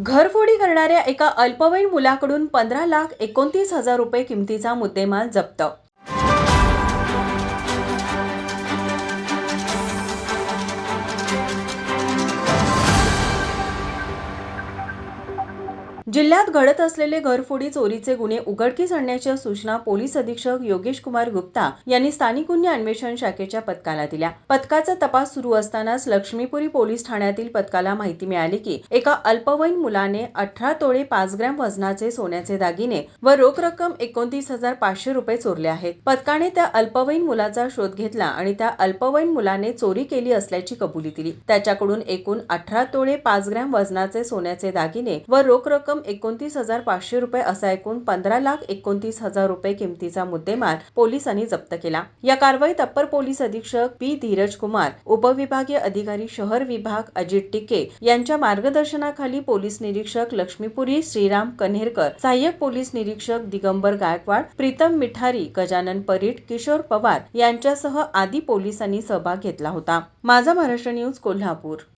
घरफोडी करणाऱ्या एका अल्पवयीन मुलाकडून पंधरा लाख एकोणतीस हजार रुपये किमतीचा मुद्देमाल जप्त जिल्ह्यात घडत असलेले घरफोडी चोरीचे गुन्हे उघडकीस आणण्याच्या सूचना पोलीस अधीक्षक योगेश कुमार गुप्ता यांनी स्थानिक गुन्हे अन्वेषण शाखेच्या पथकाला दिल्या. पथकाचा तपास सुरू असतानाच लक्ष्मीपुरी पोलीस ठाण्यातील पथकाला माहिती मिळाली की एका अल्पवयीन मुलाने अठरा तोळे पाच ग्रॅम वजनाचे सोन्याचे दागिने व रोख रक्कम एकोणतीस हजार पाचशे रुपये चोरले आहेत. पथकाने त्या अल्पवयीन मुलाचा शोध घेतला आणि त्या अल्पवयीन मुलाने चोरी केली असल्याची कबुली दिली. त्याच्याकडून एकूण अठरा तोळे पाच ग्रॅम वजनाचे सोन्याचे दागिने व रोख रक्कम एकोणतीस हजार पाचशे रुपये असा एकूण पंधरा लाख एकोणतीस हजार रुपये किमतीचा मुद्देमाल पोलिसांनी जप्त केला. या कारवाईत अप्पर पोलीस अधीक्षक पी धीरज कुमार उपविभागीय अधिकारी शहर विभाग अजित टिके यांच्या मार्गदर्शनाखाली पोलीस निरीक्षक लक्ष्मीपुरी श्रीराम कन्हेरकर सहाय्यक पोलीस निरीक्षक दिगंबर गायकवाड प्रीतम मिठारी गजानन परीट किशोर पवार यांच्यासह आदी पोलिसांनी सहभाग घेतला होता. माझा महाराष्ट्र न्यूज कोल्हापूर.